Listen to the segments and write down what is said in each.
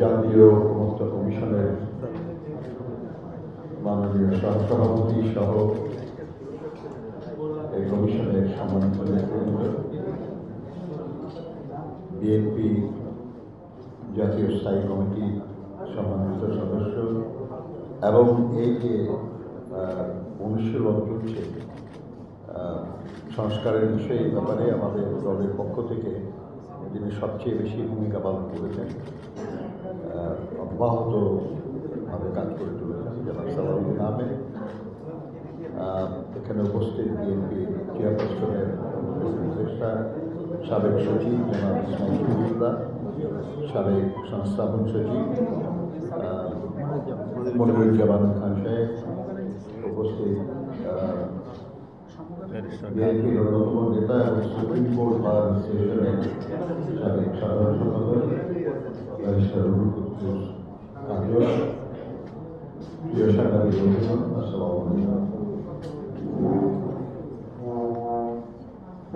জাতীয় ঐক্যমত্য কমিশনের মাননীয় সহসভাপতি সহ এই কমিশনের সম্মানিত নেতৃবৃন্দ, বিএনপি জাতীয় স্থায়ী কমিটি সম্মানিত সদস্য এবং এই যে অনুশীলন চলছে সংস্কারের বিষয়ে ব্যাপারে আমাদের দলের পক্ষ থেকে যিনি সবচেয়ে বেশি ভূমিকা পালন করেছেন। অব্যাহতভাবে কাজ করে চলেছেন জনাব সালাউদ্দিন আহমেদ। এখানে উপস্থিত বিএনপি চেয়ারপারসনের উপদেষ্টা, সাবেক সচিব জনাব ইসমাইল সাবেক সংস্থাপন সচিব মনিরুজ্জামান খান সাহেব উপস্থিত বিএনপির অন্যতম নেতা এবং সুপ্রিম কোর্ট বার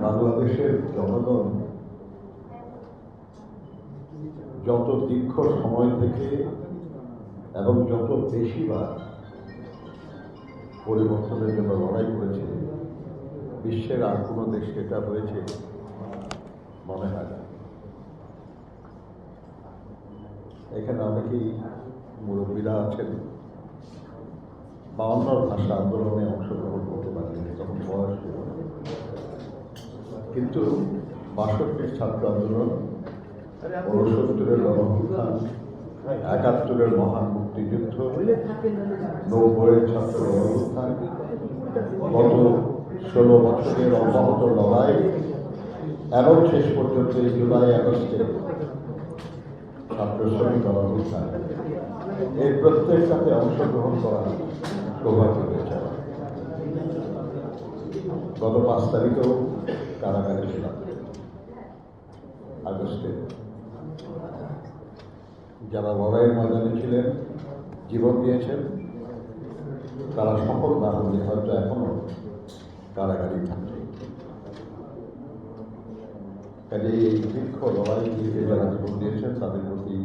বাংলাদেশের জনগণ যত দীর্ঘ সময় থেকে এবং যত বেশিবার পরিবর্তনের জন্য লড়াই করেছে, বিশ্বের আর কোনো দেশে এটা হয়েছে মনে হয় না। এখানে অনেকেই মুরব্বীরা আছেন। বাউন্নর ভাষা আন্দোলনে অংশগ্রহণ করতে পারেন তখন বয়স কিন্তু বাষট্টির ছাত্র আন্দোলন ঊনসত্তরের গণঅভ্যুত্থান, একাত্তরের মহান মুক্তিযুদ্ধ, নব্বইয়ের ছাত্র গণঅভ্যুত্থান, গত ষোলো বছরের অব্যাহত লড়াই এবং শেষ পর্যন্ত জুলাই আগস্টে ছাত্র শ্রমিক গণঅভ্যুত্থান এই প্রত্যেকটাতে অংশগ্রহণ করা সৌভাগ্য হয়েছে। গত পাঁচ তারিখেও কারাগারে ছিলাম। আগস্টে। যারা লড়াইয়ের ময়দানে ছিলেন, জীবন দিয়েছেন, তারা সফল না হলে হয়তো এখনও কারাগারেই থাকছে কাজে এই দীর্ঘ লড়াই যারা জীবন দিয়েছেন, তাদের প্রতি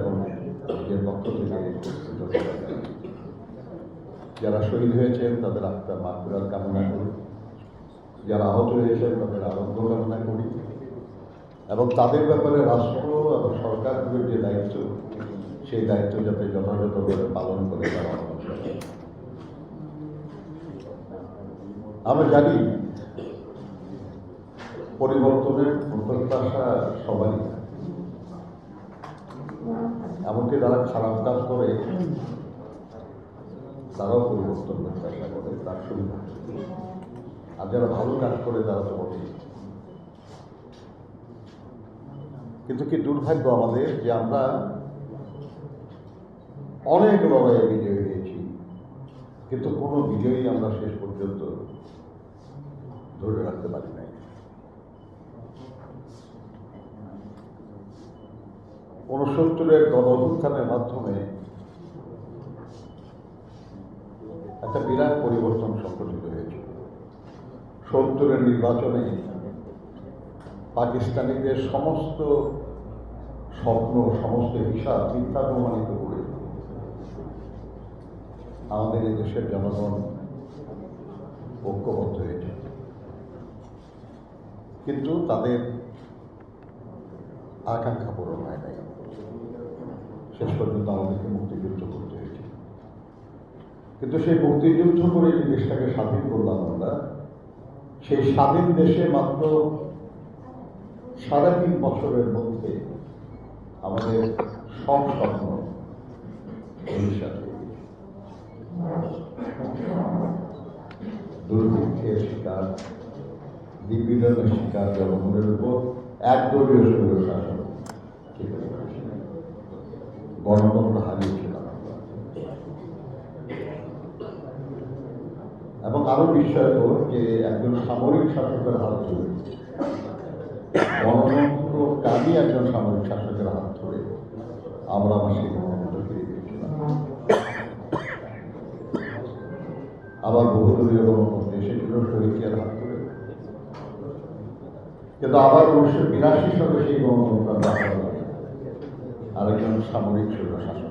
এবং নিজের পক্ষ থেকে যারা শহীদ হয়েছেন, তাদের আত্মার মাত্রার কামনা করি। যারা আহত হয়েছেন, তাদের আরোগ্য কামনা করি। এবং তাদের ব্যাপারে রাষ্ট্র এবং সরকারগুলোর যে দায়িত্ব, সেই দায়িত্ব যাতে যথাযথভাবে পালন করে তারা আমরা জানি পরিবর্তনের প্রত্যাশা সবারই এমনকি যারা খারাপ কাজ করে, তারাও পরিবর্তন প্রত্যাশা করে, তার সুবিধা। আর যারা ভালো কাজ করে, তারা তো বটেই। কিন্তু কি দুর্ভাগ্য আমাদের যে আমরা অনেক লড়াইয়ে বিজয়ী হয়েছি, কিন্তু কোনো বিজয়ী আমরা শেষ পর্যন্ত ধরে রাখতে পারি নাই। ঊনসত্তরের গণ অভ্যুত্থানের মাধ্যমে একটা বিরাট পরিবর্তন সংঘটিত হয়েছিল সত্তরের নির্বাচনে পাকিস্তানিদের সমস্ত স্বপ্ন, সমস্ত হিসাব মিথ্যা প্রমাণিত করে আমাদের এই দেশের জনগণ ঐক্যবদ্ধ হয়েছে। কিন্তু তাদের আকাঙ্ক্ষা পূরণ হয় নাই শেষ পর্যন্ত আমাদেরকে মুক্তিযুদ্ধ করতে হয়েছে কিন্তু সেই মুক্তিযুদ্ধ করে যে দেশটাকে স্বাধীন করলাম আমরা, সেই স্বাধীন দেশে মাত্র সাড়ে তিন বছরের মধ্যে আমাদের সব স্বপ্ন। দুর্ভিক্ষের শিকার নিপীড়নের শিকার, জনগণের উপর একদলীয় সৈন্য শাসন। গণতন্ত্র হারিয়েছিলাম আমরা এবং আরও বিস্ময়কর যে একজন সামরিক শাসকের হাত ধরে গণতন্ত্র কাজী একজন সামরিক শাসকের হাত ধরে আমরা আমার সেই গণতন্ত্র আবার বহুদলীয় গণতন্ত্র এসেছিল শহীদিয়ার হাত ধরে। কিন্তু আবার উনিশশো বিরাশি সালে সেই গণতন্ত্র। আরেকজন সামরিক স্বৈর শাসক